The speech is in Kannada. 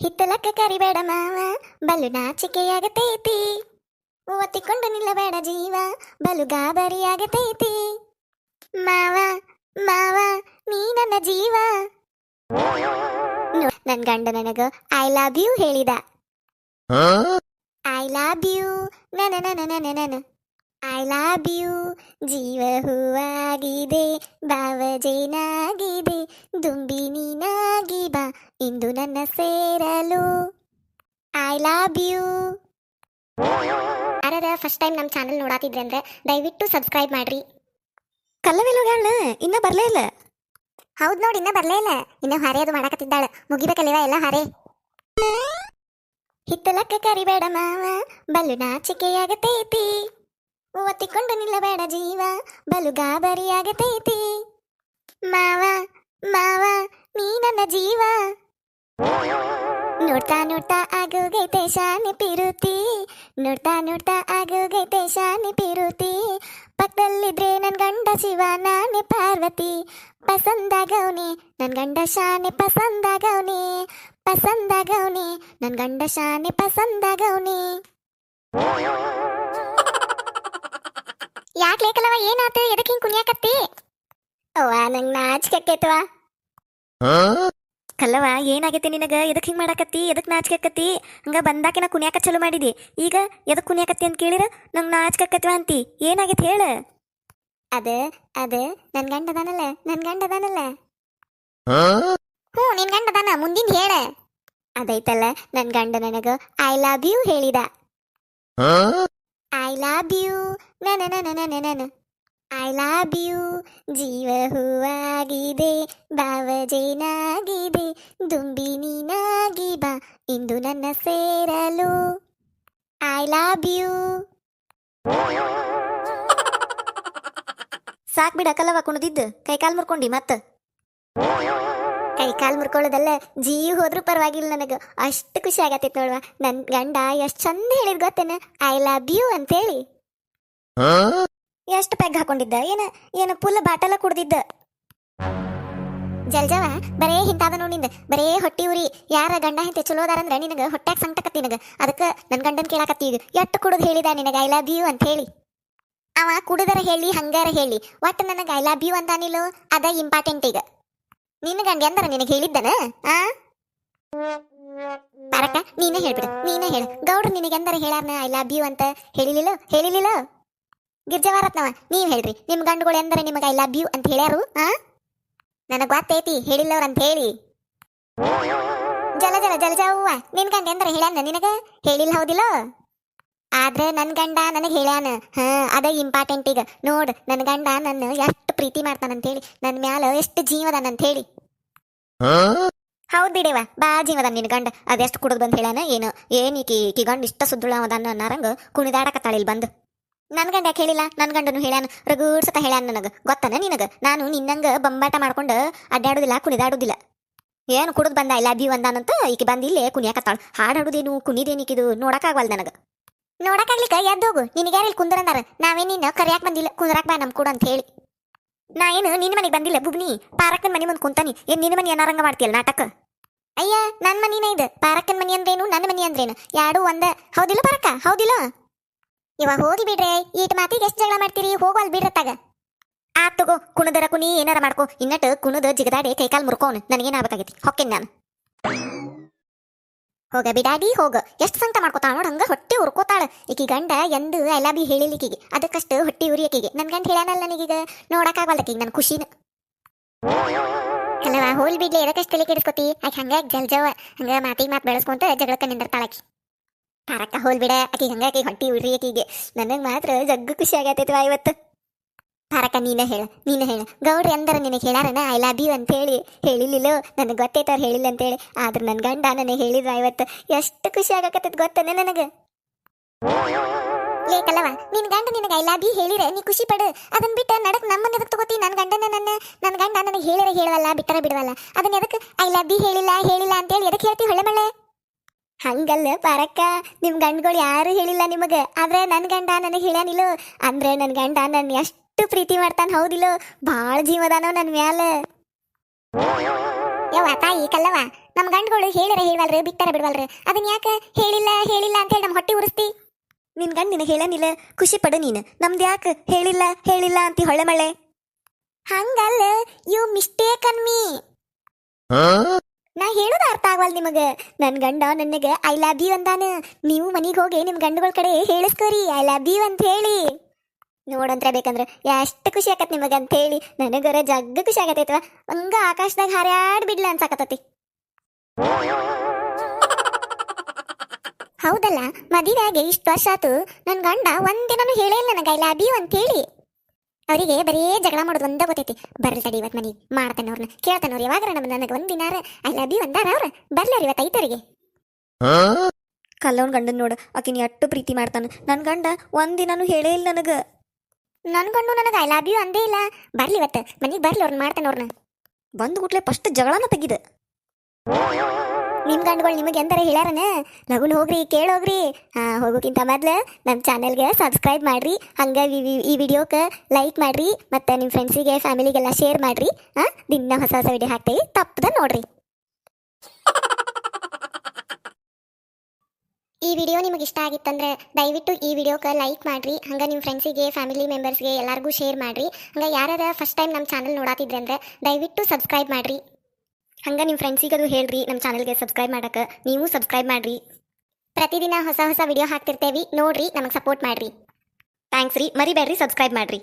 ಹಿತ್ತಲಕ್ಕ ಕರಿಬೇಡ ಮಾವ ಬಲು ನಾಚಿಕೆಯಾಗತೈತಿ ಒತ್ತಿಕೊಂಡು ನಿಲ್ಲಬೇಡ ಜೀವ ಬಲು ಗಾಬರಿಯಾಗತೈತಿ ಮಾವ ಮಾವ ನೀ ನನ್ನ ಜೀವ. ನನ್ನ ನನ್ ಗಂಡ ನನಗ ಐ ಲವ್ ಯು ಹೇಳಿದ. ಐ ಲವ್ ಯು ನನ ನನ ನನ ನನ ಐ ಲವ್ ಯು ಜೀವ ಹೂವಾಗಿದೆ ಭಾವ ಜೇನಾಗಿದೆ. ದುಂಬಿ ನೀನಾಗಿ ಬಾ ಇಂದು ನನ್ನ ಸೇರಲು. ಐ ಲವ್ ಯು ಯಾರ ಫಸ್ಟ್ ಟೈಮ್ ನಮ್ಮ ಚಾನಲ್ ನೋಡಾತಿದ್ರೆ ಅಂದ್ರೆ ದಯವಿಟ್ಟು ಸಬ್ಸ್ಕ್ರೈಬ್ ಮಾಡ್ರಿ. ಕಲ್ಲವೆಲ್ಲೋಗ್ಯಾಳ ಇನ್ನ ಬರ್ಲೇ ಇಲ್ಲ? ಹೌದು ನೋಡಿ ಇನ್ನ ಬರ್ಲೇ ಇಲ್ಲ. ಇನ್ನ ಹರೆ ಅದು ಮಾಡಕತ್ತಿದ್ದಾಳೆ. ಮುಗಿಬೇಕಲ್ಲಿವ ಎಲ್ಲ ಹರೆ? ಹಿತ್ತಲಕ್ಕ ಕರಿಬೇಡ ಮಾವ ಬಲು ನಾಚಿಕೆಯಾಗತೈತಿ. ಒತ್ತಿಕೊಂಡು ನಿಲ್ಲಬೇಡ ಜೀವ ಬಲು ಗಾಬರಿಯಾಗತೈತಿ. ಮಾವ ಮಾವ, ನೀ ನನ್ನ ಜೀವ. ನೋಡ್ತಾ ನೋಡ್ತಾ ಆಗೋಗೈತೆ ಶಾನೆ ಪಿರುತಿ ನೋಡ್ತಾ ನೋಡ್ತಾ ಆಗೋಗೈತೆ ಶಾನೆ ಪಿರುತಿ ಪಕ್ಕದಲ್ಲಿದ್ರೆ ನನ್ ಗಂಡ ಶಿವ ನಾನೇ ಪಾರ್ವತಿ ಪಸಂದಾಗವ್ನೆ ನನ್ ಗಂಡ ಶಾನೆ ಪಸಂದಾಗವ್ನೆ ಪಸಂದಾಗವ್ನೆ ನನ್ ಗಂಡ ಶಾನೆ ಪಸಂದಾಗವ್ನೆ ಯಾಕೆ ಲೇಕಲವ ಏನಾತ? ಎದಕ್ಕೆ ಹಿಂಗ್ ಕುಣಿಯಾಕತ್ತಿ? ಅವ್ವ ನಂಗ್ ನಾಚಿಕೆಕ್ಕೈತವ ಕಲ್ಲವ ಏನಾಗೈತಿ ನಿನಗ? ಎದಕ್ ಹಿಂಗ್ ಮಾಡಾಕತ್ತಿ? ಎದಕ್ ನಾಚಿಕಕ್ಕತ್ತಿ ಹಂಗ ಬಂದಾಕಿನ ಕುಣಿಯಾಕ ಚಲೋ ಮಾಡಿದಿ. ಈಗ ಎದಕ್ ಕುಣಿಯಾಕತ್ತಿ ಅಂತ ಕೇಳಿರ ನಂಗ್ ನಾಚಿಕಕ್ಕತ್ವ ಅಂತಿ. ಏನಾಗೈತಿ ಹೇಳ? ಅದ ಅದ ನನ್ ಗಂಡ ಅದಾನಲ್ಲ ನನ್ ಗಂಡ ಅದಾನಲ್ಲ. ಹ್ಞೂ ನಿನ್ ಗಂಡ ಅದಾನ ಮುಂದಿನ ಹೇಳ. ಅದೈತಲ್ಲ ನನ್ ಗಂಡ ನನಗ ಐ ಲವ್ ಯು ಹೇಳಿದ. ಐ ಲವ್ ಯು ನನ ನನ ನನ ನನ ಐ ಲವ್ ಯು ಜೀವ ಹೂವಾಗಿದೆ ಭಾವಜೇನಾಗಿದೆ ದುಂಬಿ ನೀನಾಗಿ ಬಾ ಇಂದು ನನ್ನ ಸೇರಲು. ಐ ಲವ್ ಯು ಸಾಕ್ ಬಿಡ ಕಲ್ಲವ ಕೈ ಕಾಲ್ ಮುರ್ಕೊಂಡಿ ಮತ್ತ. ಕೈ ಕಾಲ್ ಮುರ್ಕೊಳ್ಳೋದಲ್ಲ ಜೀವ ಹೋದ್ರು ಪರವಾಗಿಲ್ಲ ನನಗೆ. ಅಷ್ಟು ಖುಷಿ ಆಗತ್ತೆ ನೋಡುವ ನನ್ನ ಗಂಡ ಎಷ್ಟ್ ಚಂದ ಹೇಳಿದ್ ಗೊತ್ತೇನ? ಐ ಲವ್ ಯು ಅಂತೇಳಿ. ಎಷ್ಟು ಪೆಗ್ ಹಾಕೊಂಡಿದ್ದ? ಏನ ಏನ ಪುಲ್ ಬಾಟಲ ಕುಡ್ದಿದ್ದ? ಜಲ್ಜವ ಬರೇ ಹಿಂತಾದ ನೋಡಿಂದ ಬರೇ ಹೊಟ್ಟಿ ಉರಿ. ಯಾರ ಗಂಡ ಹಿಂತೆ ಚಲೋದಾರಂದ್ರ ನಿನಗ ಹೊಟ್ಟ್ಯಾಗ ಸಂಕಟಕತ್ತಿ ನಿನಗ. ಅದಕ್ಕೆ ನನ್ನ ಗಂಡನ್ ಕೇಳಾಕತ್ತಿ ಈಗ, ಎಷ್ಟು ಕುಡುದ್ ಹೇಳಿದ ನಿನಗ? ಐ ಲವ್ ಯು ಅಂತ ಹೇಳಿ. ಅವ ಕುಡಿದರ ಹೇಳಿ, ಹಂಗಾರ ಹೇಳಿ. ಒಟ್ಟು ನನಗೆ ಐ ಲವ್ ಯು ಅಂತಾನಿಲ್ಲೋ ಅದ ಇಂಪಾರ್ಟೆಂಟ್ ಈಗ. ನಿನ್ನ ಗಂಡ ಎಂದರ ನಿನಗೆ ಹೇಳಿದ್ದನ? ಆ? ಪಾರಕ ನೀನೇ ಹೇಳ್ಬಿಡು, ನೀನೇ ಹೇಳು. ಗೌಡ್ರು ನಿನಗೆ ಎಂದರ ಹೇಳಾರ್ನ? ಐ ಲವ್ ಯು ಅಂತ ಹೇಳಿಲಿಲ್ಲ? ಹೇಳಿಲಿಲ್ಲ? ಗಿರ್ಜವಾರತ್ನವ ನೀವ್ ಹೇಳ್ರಿ. ನಿಮ್ ಗಂಡುಗಳು ಎಂದರೆ ನಿಮಗೆ ಐ ಲವ್ ಯು ಅಂತ ಹೇಳ್ಯಾರು ಆ? ನನಗ್ ಗೊತ್ತೈತಿ ಹೇಳಿಲ್ಲವ್ರ ಅಂತ ಹೇಳಿ. ಜಲ ಜಲ ಜಲ ಜಾವ ನಿನ್ ಗಂಡ ಎಂದ್ರೆ ಹೇಳ್ಯಾನ ನಿನಗ? ಹೇಳಿಲ್ಲ ಹೌದಿಲ್ಲ? ಆದ್ರೆ ನನ್ ಗಂಡ ನನಗೆ ಹೇಳ್ಯಾನ ಹಾ ಅದ ಇಂಪಾರ್ಟೆಂಟ್ ಈಗ. ನೋಡ್ ನನ್ ಗಂಡ ನನ್ನ ಎಷ್ಟು ಪ್ರೀತಿ ಮಾಡ್ತಾನಂತ ಹೇಳಿ ನನ್ ಮ್ಯಾಲ ಎಷ್ಟು ಜೀವದಾನಂತ ಹೇಳಿ. ಹೌದ್ ಬಿಡೇವ ಬಾ ಜೀವದ ನಿನ್ ಗಂಡ ಅದೆಷ್ಟು ಕುಡಿದ್ ಬಂದ್ ಹೇಳ್ಯಾನ ಏನು ಏನ್ ಈಕಿ ಈಕಿ ಗಂಡ ಇಷ್ಟ ಸುದ್ದುಳ ಅವದಾನ ಅನ್ನರಂಗ ಕುಣಿದಾಡಕತ್ತಾಳ ಇಲ್ಲಿ ಬಂದು. ನನ್ ಗಂಡ ಯಾಕೆ ಹೇಳಿಲ್ಲ ನನ್ ಗಂಡನು ಹೇಳ್ಯಾನ ರಗೂಡ್ಸತ ಹೇಳ್ಯಾನ ನನಗ. ಗೊತ್ತನ ನಿನಗ? ನಾನು ನಿನ್ನಂಗ ಬಂಬಾಟ ಮಾಡ್ಕೊಂಡು ಅಡ್ಡಾಡುದಿಲ್ಲ ಕುಣಿದಾಡುದಿಲ್ಲ. ಏನು ಕುಡಿದ್ ಬಂದ ಇಲ್ಲ, ಅಭಿ ಒಂದಾನಂತ ಈಕೆ ಬಂದು ಇಲ್ಲೇ ಕುಣಿಯಾಕತ್ತಾಳ. ಹಾಡ್ ಹಾಡುದೇನು ಕುಣಿದೇನಿಕಿದು ನೋಡಕ್ಕಾಗವಲ್ ನನಗ? ನೋಡಕ್ಕಾಗ್ಲಿಕ್ಕ, ಎದ್ದೋಗು. ನಿನಗೆ ಯಾರು ಇಲ್ಲಿ ಕುಂದ್ರಂದಾರ ನಾವೇ ನಿನ್ನ ಕರಿಯಾಕ್ ಬಂದಿಲ್ಲ, ಕುಂದ್ರಾಕ್ ಬಾ ನಮ್ ಕೂಡ ಅಂತ ಹೇಳಿ. ನಾ ಏನು ನಿನ್ನ ಮನೆಗೆ ಬಂದಿಲ್ಲ, ಬುಬ್ನಿ? ಪಾರಕ್ಕನ ಮನೆ ಮುಂದೆ ಕುಂತಾನಿ. ಏನ್ ನಿನ್ನ ಮನೆ ಏನಾರಂಗ ಮಾಡ್ತೀಯಲ್ಲ ನಾಟಕ? ಅಯ್ಯ, ನನ್ ಮನಿನೇ ಇದು. ಪಾರಕ್ಕನ ಮನಿ ಅಂದ್ರೇನು, ನನ್ನ ಮನಿ ಅಂದ್ರೇನು? ಯಾಡು ಒಂದ. ಹೌದಿಲ್ಲ ಪಾರಕ್ಕ? ಹೌದಿಲ್ಲ? ಇವಾಗ ಹೋಗಿ ಬಿಡ್ರೆ ಈಟ್ ಮಾತಿಗೆ ಎಷ್ಟು ಜಗಳ ಮಾಡ್ತೀರಿ? ಹೋಗವಲ್ ಬಿಡ್ರತ್ತಾಗ. ಆ, ತಗೋ, ಕುಣದರ ಕುಣಿ ಏನಾರ ಮಾಡ್ಕೋ. ಇನ್ನಟ್ ಕುಣದ ಜಿಗದಾಡಿ ಕೈಕಾಲ್ ಮುರ್ಕೋನ್. ನನಗೇನಾಗಬೇಕಾಗೈತಿ? ಹೊಕ್ಕೇನ್ ನಾನು. ಹೋಗ ಬಿಡಾಡಿ, ಹೋಗ. ಎಷ್ಟು ಸಂಕಟ ಮಾಡ್ಕೋತಾಳ ನೋಡ್, ಹಂಗ ಹೊಟ್ಟೆ ಉರ್ಕೋತಾಳ. ಈಕಿ ಗಂಡ ಎಂದು ಎಲ್ಲ ಬಿ ಹೇಳಿಲಿಕ್ಕಿಗೆ. ಅದಕ್ಕಷ್ಟು ಹೊಟ್ಟಿ ಉರಿಯಕಿಗೆ ನನ್ ಗಂಡ ಹೇಳ್ಯಾನಲ್ಲ ನನಗೀಗ. ನೋಡಕ್ಕಾಗಲ್ದಕ್ಕಿಗೆ ನನ್ ಖುಷಿನ. ಅಲ್ಲವಾ, ಹೋಲ್ ಬಿಡ್ಲಿ ಎದಕ್ಕಷ್ಟು ತಲೆ ಕೆಡಿಸ್ಕೊತಿ? ಆಕೆ ಹಂಗ ಜಲ್ಜವ ಹಂಗ ಮಾತಿಗೆ ಮಾತು ಬೆಳೆಸ್ಕೊಂತ ಜಗಳಕ್ಕ ನಿಂದಿರ್ತಾಳಾಕಿ ಪಾರಕ್ಕ ಹೋಲ್ ಬಿಡ ಆಕಿ ಹಂಗ ಆಕಿ ಹೊಟ್ಟಿ ಉಳ್ರಿ ಆಕಿಗೆ ನನಗೆ ಮಾತ್ರ ಜಗ್ಗು ಖುಷಿ ಆಗೈತೈತವ ಇವತ್ತು. ಪಾರಕ್ಕ ನೀನೇ ಹೇಳ ನೀನೇ ಹೇಳ. ಗೌಡ್ರಿ ಅಂದರ ನಿನಗೆ ಹೇಳಾರನ? ಐ ಲವ್ ಯು ಅಂತ ಹೇಳಿ ಹೇಳಿಲಿಲ್ಲೋ? ನನಗೆ ಗೊತ್ತೈತವ್ರು ಹೇಳಿಲ್ಲ ಅಂತೇಳಿ. ಆದ್ರೆ ನನ್ನ ಗಂಡ ನನಗೆ ಹೇಳಿದ್ರ ಇವತ್ತು. ಎಷ್ಟು ಖುಷಿ ಆಗಕತ್ತೈತೆ ಗೊತ್ತನೆ ನನಗೆ? ಲೇಕಲ್ಲವ ನಿನ್ನ ಗಂಡ ನಿನಗೆ ಐ ಲವ್ ಯು ಹೇಳಿರೆ, ನೀ ಖುಷಿ ಪಡು. ಅದನ್ನ ಬಿಟ್ಟು ನಡಕ್ ನಮ್ಮನ್ನ ಎದಕ್ ತಗೋತಿ? ನನ್ನ ಗಂಡನ ನನ್ನ ನನ್ನ ಗಂಡ ನನಗೆ ಹೇಳಿರ, ಹೇಳವಲ್ಲ, ಬಿಟ್ಟರೆ ಬಿಡವಲ್ಲ. ಅದನ್ನ ಎದಕ್ಕೆ ಐ ಲವ್ ಯು ಹೇಳಿಲ್ಲ ಹೇಳಿಲ್ಲ ಅಂತೇಳಿ ಎದಕ್ಕೆ ಹೇಳ್ತಿ ಹೊಳೆ ಮಳೆ ಹಂಗಲ್ಲ ಪಾರಕ್ಕ, ನಿಮ್ ಗಂಡಗಳು ಯಾರು ಹೇಳಿಲ್ಲ ನಿಮಗೆ. ಆದ್ರೆ ನನ್ನ ಗಂಡ ನನಗೆ ಹೇಳ್ಯಾನಿಲ್ಲೋ. ಅಂದ್ರೆ ನನ್ನ ಗಂಡ ನನ್ನ ಎಷ್ಟು ಪ್ರೀತಿ ಮಾಡ್ತಾನ ಹೌದಿಲ್ಲೋ. ಭಾಳ ಜೀವದಾನೋ ನನ್ನ ಮ್ಯಾಲ. ಯವ್ವ, ತಾಯಿ ಕಲ್ಲವ ನಮ್ಮ ಗಂಡಗಳು ಹೇಳಿರ ಹೇಳವಲ್ರಿ, ಬಿಟ್ಟಾರ ಬಿಡವಲ್ರಿ. ಅದನ್ನ ಯಾಕೆ ಹೇಳಿಲ್ಲ ಹೇಳಿಲ್ಲ ಅಂತ ಹೇಳಿ ನಮ್ಮ ಹೊಟ್ಟೆ ಉರಿಸ್ತಿ? ನಿನ್ ಗಂಡ ನಿನಗೆ ಹೇಳನಿಲ್ಲ ಖುಷಿ ಪಡು ನೀನು. ನಮ್ದು ಯಾಕೆ ಹೇಳಿಲ್ಲ ಹೇಳಿಲ್ಲ ಅಂತಿ ಹೊಳೆ ಮಳೆ ಹಂಗಲ್ಲ ಯು ಮಿಸ್ಟೇಕ್ ಅನ್ ಮೀ ನಾ ಹೇಳೋದು ಅರ್ಥ ಆಗವಲ್ ನಿಮಗ. ನನ್ ಗಂಡ ನನಗೆ ಐ ಲವ್ ಯು ಅಂದಾನ. ನೀವು ಮನಿಗೆ ಹೋಗಿ ನಿಮ್ ಗಂಡುಗಳ ಕಡೆ ಹೇಳಿಸ್ಕೋರಿ. ಐ ಲವ್ ಯು ಅಂತ ಹೇಳಿ. ನೋಡಂತ್ರ ಬೇಕಂದ್ರ ಎಷ್ಟು ಖುಷಿ ಆಕತ್ ನಿಮಗ ಅಂತ ಹೇಳಿ. ನನಗರ ಜಗ್ಗ ಖುಷಿ ಆಗತೈತ ಹಂಗ ಆಕಾಶದಾಗ ಹಾರ್ಯಾಡ್ ಬಿಡ್ಲ ಅನ್ಸಾಕತ್ತತಿ. ಹೌದಲ್ಲ ಮದುವೆಯಾಗಿ ಇಷ್ಟು ವರ್ಷ ಆತು. ನನ್ ಗಂಡ ಒಂದಿನೂ ಹೇಳೇ ಇಲ್ಲ ನನಗೆ ಐ ಲವ್ ಯು ಅಂತ ಹೇಳಿ. ಅವರಿಗೆ ಬರೀ ಜಗಳ ಮಾಡೋದು ಒಂದ ಗೊತ್ತೈತಿ. ಬರ್ಲ್ ತಡಿ ಇವತ್ತು ಮನಿ ಮಾಡ್ತಾನೆ ಅವ್ರನ್ನ ಕೇಳ್ತಾನೆ ಅವ್ರು ಯಾವಾಗ ನಮ್ಮ ನನಗೆ ಒಂದ್ ದಿನಾರ ಐ ಲವ್ ಯು ಅಂದಾರ ಅವ್ರ? ಬರ್ಲಿ ಅವ್ರು ಇವತ್ತು ಐತರಿಗೆ ಕಲ್ಲವನ್ ಗಂಡನ್ ನೋಡು ಆಕಿನ ಅಟ್ಟು ಪ್ರೀತಿ ಮಾಡ್ತಾನ. ನನ್ ಗಂಡ ಒಂದಿನಾನು ಹೇಳೇ ಇಲ್ಲ ನನಗ. ನನ್ ಗಂಡು ನನಗೆ ಐ ಲವ್ ಯು ಅಂದೇ ಇಲ್ಲ. ಬರ್ಲಿ ಇವತ್ತು ಮನಿಗೆ ಬರ್ಲಿ ಅವ್ರನ್ನ ಮಾಡ್ತಾನೆ ಅವ್ರನ್ನ ಬಂದು ಗುಟ್ಲೆ ಫಸ್ಟ್ ಜಗಳನ ತೆಗಿದ. ನಿಮ್ ಗಂಡುಗಳು ನಿಮಗೆ ಎಂತಾರ ಹೇಳ್ಯಾರನ? ಲಗುನ್ ಹೋಗ್ರಿ ಕೇಳೋಗ್ರಿ ಹಾ ಹೋಗೋಕ್ಕಿಂತ ಮೊದ್ಲು ನಮ್ಮ ಚಾನೆಲ್ಗೆ ಸಬ್ಸ್ಕ್ರೈಬ್ ಮಾಡ್ರಿ. ಹಂಗ ಈ ವಿಡಿಯೋಕ್ಕೆ ಲೈಕ್ ಮಾಡ್ರಿ. ಮತ್ತೆ ನಿಮ್ಮ ಫ್ರೆಂಡ್ಸಿಗೆ ಫ್ಯಾಮಿಲಿಗೆಲ್ಲ ಶೇರ್ ಮಾಡ್ರಿ. ಹಾ, ದಿನ ಹೊಸ ಹೊಸ ವಿಡಿಯೋ ಹಾಕ್ತೇವೆ. ತಪ್ಪದ ನೋಡ್ರಿ. ಈ ವಿಡಿಯೋ ನಿಮಗೆ ಇಷ್ಟ ಆಗಿತ್ತಂದ್ರೆ ದಯವಿಟ್ಟು ಈ ವಿಡಿಯೋಕ್ಕೆ ಲೈಕ್ ಮಾಡ್ರಿ. ಹಂಗೆ ನಿಮ್ಮ ಫ್ರೆಂಡ್ಸಿಗೆ ಫ್ಯಾಮಿಲಿ ಮೆಂಬರ್ಸ್ಗೆ ಎಲ್ಲರಿಗೂ ಶೇರ್ ಮಾಡ್ರಿ. ಹಂಗೆ ಯಾರ್ಯಾರ ಫಸ್ಟ್ ಟೈಮ್ ನಮ್ಮ ಚಾನಲ್ ನೋಡಾತಿದ್ರೆ ಅಂದ್ರೆ ದಯವಿಟ್ಟು ಸಬ್ಸ್ಕ್ರೈಬ್ ಮಾಡ್ರಿ. ಹಂಗ ನಿಮ್ಮ ಫ್ರೆಂಡ್ಸಿಗೆ ಅದು ಹೇಳ್ರಿ ನಮ್ಮ ಚಾನಲ್ಗೆ ಸಬ್ಸ್ಕ್ರೈಬ್ ಮಾಡಕ್ಕೆ ನೀವು ಸಬ್ಸ್ಕ್ರೈಬ್ ಮಾಡ್ರಿ. ಪ್ರತಿದಿನ ಹೊಸ ಹೊಸ ವಿಡಿಯೋ ಹಾಕ್ತಿರ್ತೇವೆ, ನೋಡ್ರಿ, ನಮಗೆ ಸಪೋರ್ಟ್ ಮಾಡ್ರಿ. ಥ್ಯಾಂಕ್ಸ್ ರೀ, ಮರಿಬೇಡ್ರಿ ಸಬ್ಸ್ಕ್ರೈಬ್ ಮಾಡ್ರಿ.